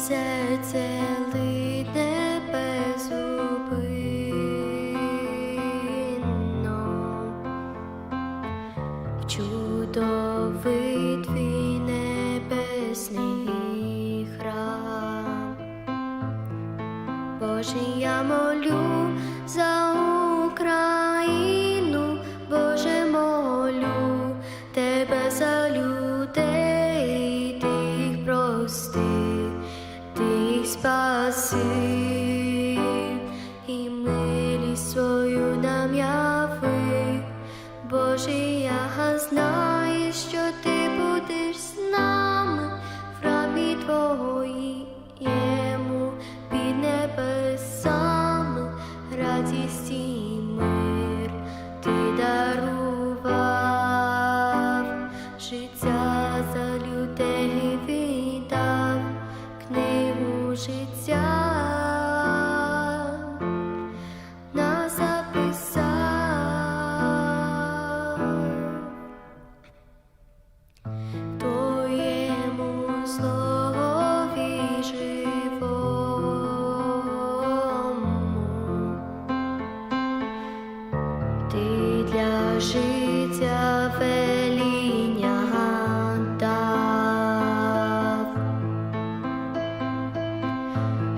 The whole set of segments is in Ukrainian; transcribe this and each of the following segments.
серце лиде безупинно в чудовий твій храм, Боже, я молю. і милість свою нам яви, Боже, я що ти будеш з нами в рабі Твоєму під небесами, радість мир ти дарував життя за людей віддав. життя. Для веління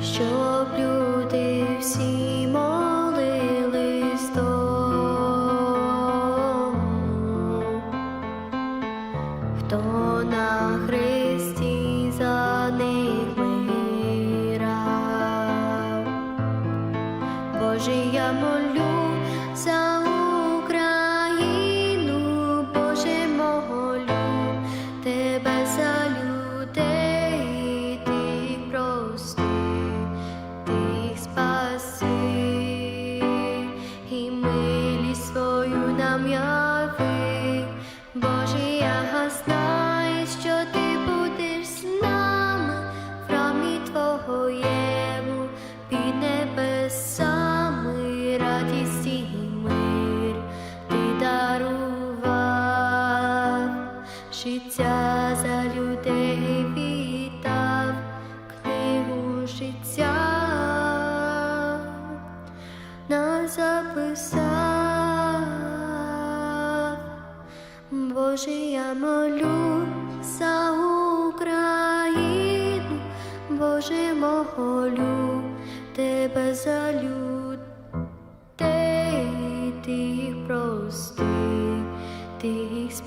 щоб люди всі молились хто на хресті за них мирав. Боже, я молю життя за людей вітав, книгу життя нас записав. Боже, я молю за Україну, Боже, молю тебе за людей.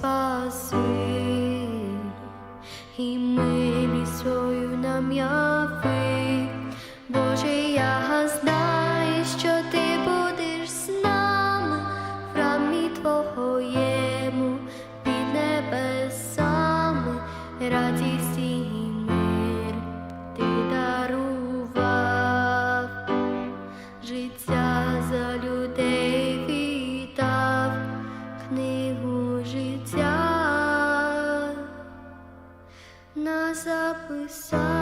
fácil. E me sonho na minha frente. up with sun.